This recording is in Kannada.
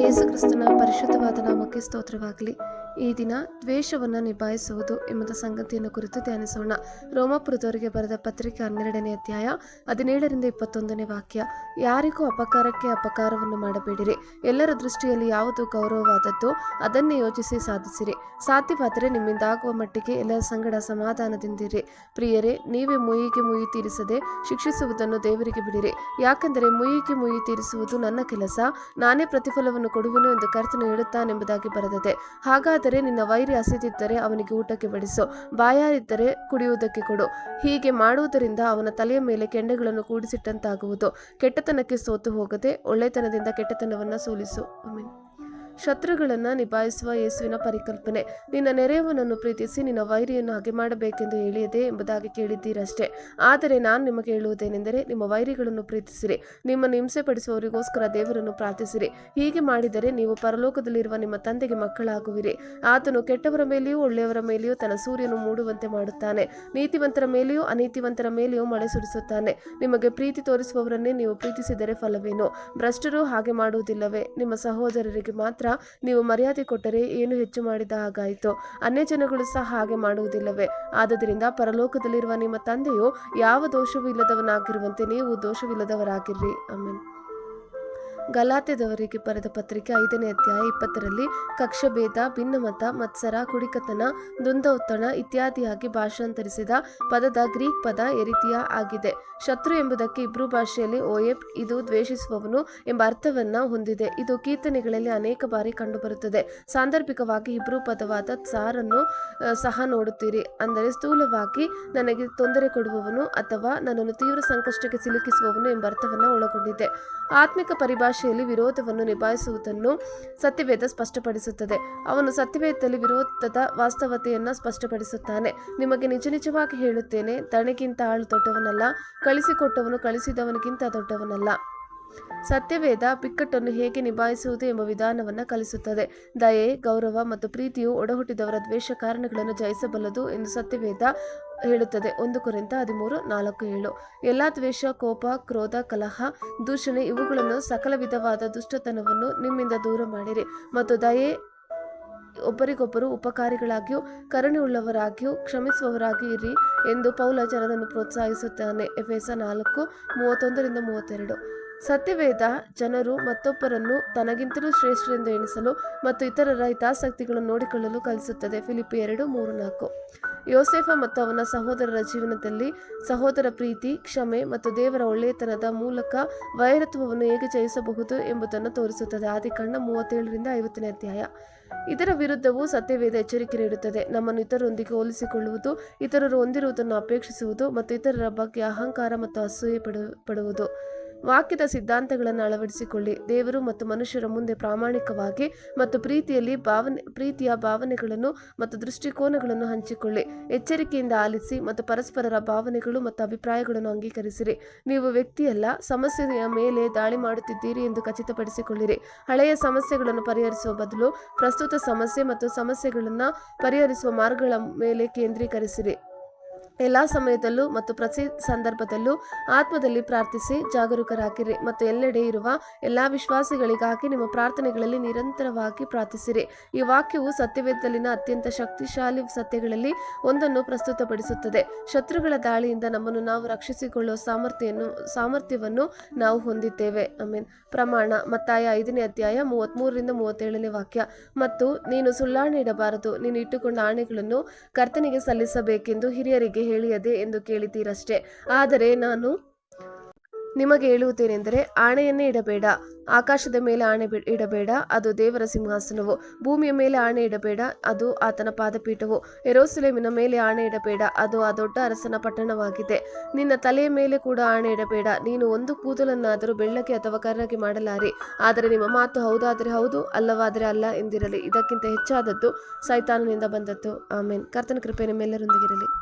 ಯೇಸು ಕ್ರಿಸ್ತನ ಪರಿಶುದ್ಧವಾದ ನಾಮಕ್ಕೆ ಸ್ತೋತ್ರವಾಗಲಿ. ಈ ದಿನ ದ್ವೇಷವನ್ನು ನಿಭಾಯಿಸುವುದು ಎಂಬುದ ಸಂಗತಿಯನ್ನು ಕುರಿತು ಧ್ಯಾನಿಸೋಣ. ರೋಮಾಪುರದವರಿಗೆ ಬರೆದ ಪತ್ರಿಕೆ ಹನ್ನೆರಡನೇ ಅಧ್ಯಾಯ ಹದಿನೇಳರಿಂದ ಇಪ್ಪತ್ತೊಂದನೇ ವಾಕ್ಯ, ಯಾರಿಗೂ ಅಪಕಾರಕ್ಕೆ ಅಪಕಾರವನ್ನು ಮಾಡಬೇಡಿರಿ. ಎಲ್ಲರ ದೃಷ್ಟಿಯಲ್ಲಿ ಯಾವುದು ಗೌರವವಾದದ್ದು, ಅದನ್ನೇ ಯೋಚಿಸಿ ಸಾಧಿಸಿರಿ. ಸಾಧ್ಯವಾದರೆ ನಿಮ್ಮಿಂದ ಆಗುವ ಮಟ್ಟಿಗೆ ಎಲ್ಲರ ಸಂಗಡ ಸಮಾಧಾನದಿಂದಿರಿ. ಪ್ರಿಯರೇ, ನೀವೇ ಮುಯಿಗೆ ಮುಯಿ ತೀರಿಸದೆ ಶಿಕ್ಷಿಸುವುದನ್ನು ದೇವರಿಗೆ ಬಿಡಿರಿ. ಯಾಕೆಂದರೆ ಮುಯಿಗೆ ಮುಯಿ ತೀರಿಸುವುದು ನನ್ನ ಕೆಲಸ, ನಾನೇ ಪ್ರತಿಫಲವನ್ನು ಕೊಡುವನು ಎಂದು ಕರ್ತನು ಹೇಳುತ್ತಾನೆಂಬುದಾಗಿ ಬರೆದಿದೆ. ಹಾಗಾದರೆ ನಿನ್ನ ವೈರಿ ಹಸಿದಿದ್ದರೆ ಅವನಿಗೆ ಊಟಕ್ಕೆ ಬಡಿಸು. ಬಾಯಾರಿದ್ದರೆ ಕುಡಿಯುವುದಕ್ಕೆ ಕೊಡು. ಹೀಗೆ ಮಾಡುವುದರಿಂದ ಅವನ ತಲೆಯ ಮೇಲೆ ಕೆಂಡಗಳನ್ನು ಕೂಡಿಸಿಟ್ಟಂತಾಗುವುದು. ಕೆಟ್ಟತನಕ್ಕೆ ಸೋತು ಹೋಗದೆ ಒಳ್ಳೆತನದಿಂದ ಕೆಟ್ಟತನವನ್ನು ಸೋಲಿಸು. ಶತ್ರುಗಳನ್ನು ನಿಭಾಯಿಸುವ ಯೇಸುವಿನ ಪರಿಕಲ್ಪನೆ. ನಿನ್ನ ನೆರೆಯವನನ್ನು ಪ್ರೀತಿಸಿ ನಿನ್ನ ವೈರಿಯನ್ನು ಹಾಗೆ ಮಾಡಬೇಕೆಂದು ಹೇಳಿಯದೆ ಎಂಬುದಾಗಿ ಕೇಳಿದ್ದೀರಷ್ಟೇ. ಆದರೆ ನಾನು ನಿಮಗೆ ಹೇಳುವುದೇನೆಂದರೆ, ನಿಮ್ಮ ವೈರಿಗಳನ್ನು ಪ್ರೀತಿಸಿರಿ. ನಿಮ್ಮನ್ನು ಹಿಂಸೆ ಪಡಿಸುವವರಿಗೋಸ್ಕರ ದೇವರನ್ನು ಪ್ರಾರ್ಥಿಸಿರಿ. ಹೀಗೆ ಮಾಡಿದರೆ ನೀವು ಪರಲೋಕದಲ್ಲಿರುವ ನಿಮ್ಮ ತಂದೆಗೆ ಮಕ್ಕಳಾಗುವಿರಿ. ಆತನು ಕೆಟ್ಟವರ ಮೇಲೆಯೂ ಒಳ್ಳೆಯವರ ಮೇಲೆಯೂ ತನ್ನ ಸೂರ್ಯನು ಮೂಡುವಂತೆ ಮಾಡುತ್ತಾನೆ. ನೀತಿವಂತರ ಮೇಲೆಯೂ ಅನೀತಿವಂತರ ಮೇಲೆಯೂ ಮಳೆ ಸುರಿಸುತ್ತಾನೆ. ನಿಮಗೆ ಪ್ರೀತಿ ತೋರಿಸುವವರನ್ನೇ ನೀವು ಪ್ರೀತಿಸಿದರೆ ಫಲವೇನು? ಭ್ರಷ್ಟರು ಹಾಗೆ ಮಾಡುವುದಿಲ್ಲವೇ? ನಿಮ್ಮ ಸಹೋದರರಿಗೆ ಮಾತ್ರ ನೀವು ಮರ್ಯಾದೆ ಕೊಟ್ಟರೆ ಏನು ಹೆಚ್ಚು ಮಾಡಿದ ಹಾಗಾಯಿತು. ಅನ್ಯ ಜನಗಳು ಸಹ ಹಾಗೆ ಮಾಡುವುದಿಲ್ಲವೇ? ಆದ್ದರಿಂದ ಪರಲೋಕದಲ್ಲಿರುವ ನಿಮ್ಮ ತಂದೆಯು ಯಾವ ದೋಷವೂ ಇಲ್ಲದವನಾಗಿರುವಂತೆ ನೀವು ದೋಷವಿಲ್ಲದವರಾಗಿರ್ರಿ. ಆಮೇಲೆ ಗಲಾತೆದವರಿಗೆ ಬರೆದ ಪತ್ರಿಕೆ ಐದನೇ ಅಧ್ಯಾಯ ಇಪ್ಪತ್ತರಲ್ಲಿ ಕಕ್ಷಭೇದ ಭಿನ್ನಮತ, ಮತ್ಸರ, ಕುಡಿಕತನ ದುಂದೌತಣ ಇತ್ಯಾದಿಯಾಗಿ ಭಾಷಾಂತರಿಸಿದ ಪದದ ಗ್ರೀಕ್ ಪದ ಎರಿತಿಯ ಆಗಿದೆ. ಶತ್ರು ಎಂಬುದಕ್ಕೆ ಇಬ್ರು ಭಾಷೆಯಲ್ಲಿ ಓಯೆಪ್ ಇದು ದ್ವೇಷಿಸುವವನು ಎಂಬ ಅರ್ಥವನ್ನ ಹೊಂದಿದೆ. ಇದು ಕೀರ್ತನೆಗಳಲ್ಲಿ ಅನೇಕ ಬಾರಿ ಕಂಡುಬರುತ್ತದೆ. ಸಾಂದರ್ಭಿಕವಾಗಿ ಇಬ್ರು ಪದವಾದ ಸಾರನ್ನು ಸಹ ನೋಡುತ್ತೀರಿ. ಅಂದರೆ ಸ್ಥೂಲವಾಗಿ ನನಗೆ ತೊಂದರೆ ಕೊಡುವವನು ಅಥವಾ ನನ್ನನ್ನು ತೀವ್ರ ಸಂಕಷ್ಟಕ್ಕೆ ಸಿಲುಕಿಸುವವನು ಎಂಬ ಅರ್ಥವನ್ನು ಒಳಗೊಂಡಿದೆ. ಆತ್ಮಿಕ ಪರಿಭಾಷೆಯಲ್ಲಿ ವಿರೋಧವನ್ನು ನಿಭಾಯಿಸುವುದನ್ನು ಸತ್ಯವೇದ ಸ್ಪಷ್ಟಪಡಿಸುತ್ತದೆ. ಅವನು ಸತ್ಯವೇದದಲ್ಲಿ ವಿರೋಧದ ವಾಸ್ತವತೆಯನ್ನು ಸ್ಪಷ್ಟಪಡಿಸುತ್ತಾನೆ. ನಿಮಗೆ ನಿಜ ನಿಜವಾಗಿ ಹೇಳುತ್ತೇನೆ, ತನಗಿಂತ ಆಳು ದೊಡ್ಡವನಲ್ಲ, ಕಳಿಸಿಕೊಟ್ಟವನು ಕಳಿಸಿದವನಿಗಿಂತ ದೊಡ್ಡವನಲ್ಲ. ಸತ್ಯವೇದ ಬಿಕ್ಕಟ್ಟನ್ನು ಹೇಗೆ ನಿಭಾಯಿಸುವುದು ಎಂಬ ವಿಧಾನವನ್ನು ಕಲಿಸುತ್ತದೆ. ದಯೆ, ಗೌರವ ಮತ್ತು ಪ್ರೀತಿಯು ಒಡಹುಟ್ಟಿದವರ ದ್ವೇಷ ಕಾರಣಗಳನ್ನು ಜಯಿಸಬಲ್ಲದು ಎಂದು ಸತ್ಯವೇದ ಹೇಳುತ್ತದೆ. ಒಂದು ಕುರಿತ ಹದಿಮೂರು, ನಾಲ್ಕು, ಏಳು. ಎಲ್ಲ ದ್ವೇಷ, ಕೋಪ, ಕ್ರೋಧ, ಕಲಹ, ದೂಷಣೆ ಇವುಗಳನ್ನು ಸಕಲ ವಿಧವಾದ ದುಷ್ಟತನವನ್ನು ನಿಮ್ಮಿಂದ ದೂರ ಮಾಡಿರಿ ಮತ್ತು ದಯೆ ಒಬ್ಬರಿಗೊಬ್ಬರು ಉಪಕಾರಿಗಳಾಗಿಯೂ, ಕರುಣೆಯುಳ್ಳವರಾಗಿಯೂ ಕ್ಷಮಿಸುವವರಾಗಿಯೂ ಇರಿ ಎಂದು ಪೌಲ ಜನರನ್ನು ಪ್ರೋತ್ಸಾಹಿಸುತ್ತಾನೆ. ಎಫೆಸ ನಾಲ್ಕು, ಮೂವತ್ತೊಂದರಿಂದ ಮೂವತ್ತೆರಡು. ಸತ್ಯವೇದ ಜನರು ಮತ್ತೊಬ್ಬರನ್ನು ತನಗಿಂತಲೂ ಶ್ರೇಷ್ಠರೆಂದು ಎಣಿಸಲು ಮತ್ತು ಇತರರ ಹಿತಾಸಕ್ತಿಗಳನ್ನು ನೋಡಿಕೊಳ್ಳಲು ಕಲಿಸುತ್ತದೆ. ಫಿಲಿಪ್ ಎರಡು, ಮೂರು, ನಾಲ್ಕು. ಯೋಸೆಫ ಮತ್ತು ಅವನ ಸಹೋದರರ ಜೀವನದಲ್ಲಿ ಸಹೋದರ ಪ್ರೀತಿ, ಕ್ಷಮೆ ಮತ್ತು ದೇವರ ಒಳ್ಳೆಯತನದ ಮೂಲಕ ವೈರತ್ವವನ್ನು ಹೇಗೆ ಜಯಿಸಬಹುದು ಎಂಬುದನ್ನು ತೋರಿಸುತ್ತದೆ. ಆದಿಕಾಂಡ ಮೂವತ್ತೇಳರಿಂದ ಐವತ್ತನೇ ಅಧ್ಯಾಯ. ಇದರ ವಿರುದ್ಧವೂ ಸತ್ಯವೇದ ಎಚ್ಚರಿಕೆ ನೀಡುತ್ತದೆ. ನಮ್ಮನ್ನು ಇತರರೊಂದಿಗೆ ಹೋಲಿಸಿಕೊಳ್ಳುವುದು, ಇತರರು ಹೊಂದಿರುವುದನ್ನು ಅಪೇಕ್ಷಿಸುವುದು ಮತ್ತು ಇತರರ ಬಗ್ಗೆ ಅಹಂಕಾರ ಮತ್ತು ಅಸೂಯೆ ಪಡು, ಪಡುವುದು. ವಾಕ್ಯದ ಸಿದ್ಧಾಂತಗಳನ್ನು ಅಳವಡಿಸಿಕೊಳ್ಳಿ. ದೇವರು ಮತ್ತು ಮನುಷ್ಯರ ಮುಂದೆ ಪ್ರಾಮಾಣಿಕವಾಗಿ ಮತ್ತು ಪ್ರೀತಿಯಲ್ಲಿ ಭಾವನೆ, ಪ್ರೀತಿಯ ಭಾವನೆಗಳನ್ನು ಮತ್ತು ದೃಷ್ಟಿಕೋನಗಳನ್ನು ಹಂಚಿಕೊಳ್ಳಿ. ಎಚ್ಚರಿಕೆಯಿಂದ ಆಲಿಸಿ ಮತ್ತು ಪರಸ್ಪರರ ಭಾವನೆಗಳು ಮತ್ತು ಅಭಿಪ್ರಾಯಗಳನ್ನು ಅಂಗೀಕರಿಸಿರಿ. ನೀವು ವ್ಯಕ್ತಿಯಲ್ಲ, ಸಮಸ್ಯೆಯ ಮೇಲೆ ದಾಳಿ ಮಾಡುತ್ತಿದ್ದೀರಿ ಎಂದು ಖಚಿತಪಡಿಸಿಕೊಳ್ಳಿರಿ. ಹಳೆಯ ಸಮಸ್ಯೆಗಳನ್ನು ಪರಿಹರಿಸುವ ಬದಲು ಪ್ರಸ್ತುತ ಸಮಸ್ಯೆ ಮತ್ತು ಸಮಸ್ಯೆಗಳನ್ನು ಪರಿಹರಿಸುವ ಮಾರ್ಗಗಳ ಮೇಲೆ ಕೇಂದ್ರೀಕರಿಸಿರಿ. ಎಲ್ಲ ಸಮಯದಲ್ಲೂ ಮತ್ತು ಪ್ರತಿ ಸಂದರ್ಭದಲ್ಲೂ ಆತ್ಮದಲ್ಲಿ ಪ್ರಾರ್ಥಿಸಿ ಜಾಗರೂಕರಾಗಿರಿ ಮತ್ತು ಎಲ್ಲೆಡೆ ಇರುವ ಎಲ್ಲ ವಿಶ್ವಾಸಿಗಳಿಗಾಗಿ ನಿಮ್ಮ ಪ್ರಾರ್ಥನೆಗಳಲ್ಲಿ ನಿರಂತರವಾಗಿ ಪ್ರಾರ್ಥಿಸಿರಿ. ಈ ವಾಕ್ಯವು ಸತ್ಯವೇದದಲ್ಲಿನ ಅತ್ಯಂತ ಶಕ್ತಿಶಾಲಿ ಸತ್ಯಗಳಲ್ಲಿ ಒಂದನ್ನು ಪ್ರಸ್ತುತಪಡಿಸುತ್ತದೆ. ಶತ್ರುಗಳ ದಾಳಿಯಿಂದ ನಮ್ಮನ್ನು ನಾವು ರಕ್ಷಿಸಿಕೊಳ್ಳುವ ಸಾಮರ್ಥ್ಯವನ್ನು ಸಾಮರ್ಥ್ಯವನ್ನು ನಾವು ಹೊಂದಿದ್ದೇವೆ. ಐ ಮೀನ್ ಪ್ರಮಾಣ ಮತ್ತಾಯ ಐದನೇ ಅಧ್ಯಾಯ ಮೂವತ್ತ್ಮೂರರಿಂದ ಮೂವತ್ತೇಳನೇ ವಾಕ್ಯ. ಮತ್ತು ನೀನು ಸುಳ್ಳಾಣೆ ಇಡಬಾರದು. ನೀನು ಇಟ್ಟುಕೊಂಡ ಆಣೆಗಳನ್ನು ಕರ್ತನಿಗೆ ಸಲ್ಲಿಸಬೇಕೆಂದು ಹಿರಿಯರಿಗೆ ಹೇಳಿಯದೆ ಎಂದು ಕೇಳಿದ್ದೀರಷ್ಟೇ ಆದರೆ ನಾನು ನಿಮಗೆ ಹೇಳುವುದೇನೆಂದರೆ ಆಣೆಯನ್ನೇ ಇಡಬೇಡ. ಆಕಾಶದ ಮೇಲೆ ಆಣೆ ಇಡಬೇಡ, ಅದು ದೇವರ ಸಿಂಹಾಸನವು. ಭೂಮಿಯ ಮೇಲೆ ಆಣೆ ಇಡಬೇಡ, ಅದು ಆತನ ಪಾದಪೀಠವು. ಎರೋಸುಲೇಮಿನ ಮೇಲೆ ಆಣೆ ಇಡಬೇಡ, ಅದು ಆ ದೊಡ್ಡ ಅರಸನ ಪಟ್ಟಣವಾಗಿದೆ. ನಿನ್ನ ತಲೆಯ ಮೇಲೆ ಕೂಡ ಆಣೆ ಇಡಬೇಡ. ನೀನು ಒಂದು ಕೂದಲನ್ನಾದರೂ ಬೆಳ್ಳಕ್ಕೆ ಅಥವಾ ಕರ್ರಗೆ ಮಾಡಲಾರಿ. ಆದರೆ ನಿಮ್ಮ ಮಾತು ಹೌದಾದರೆ ಹೌದು, ಅಲ್ಲವಾದರೆ ಅಲ್ಲ ಎಂದಿರಲಿ. ಇದಕ್ಕಿಂತ ಹೆಚ್ಚಾದದ್ದು ಸೈತಾನನಿಂದ ಬಂದದ್ದು. ಆಮೇನ್. ಕರ್ತನ ಕೃಪೆ ನಿಮ್ಮೆಲ್ಲರೊಂದಿಗಿರಲಿ.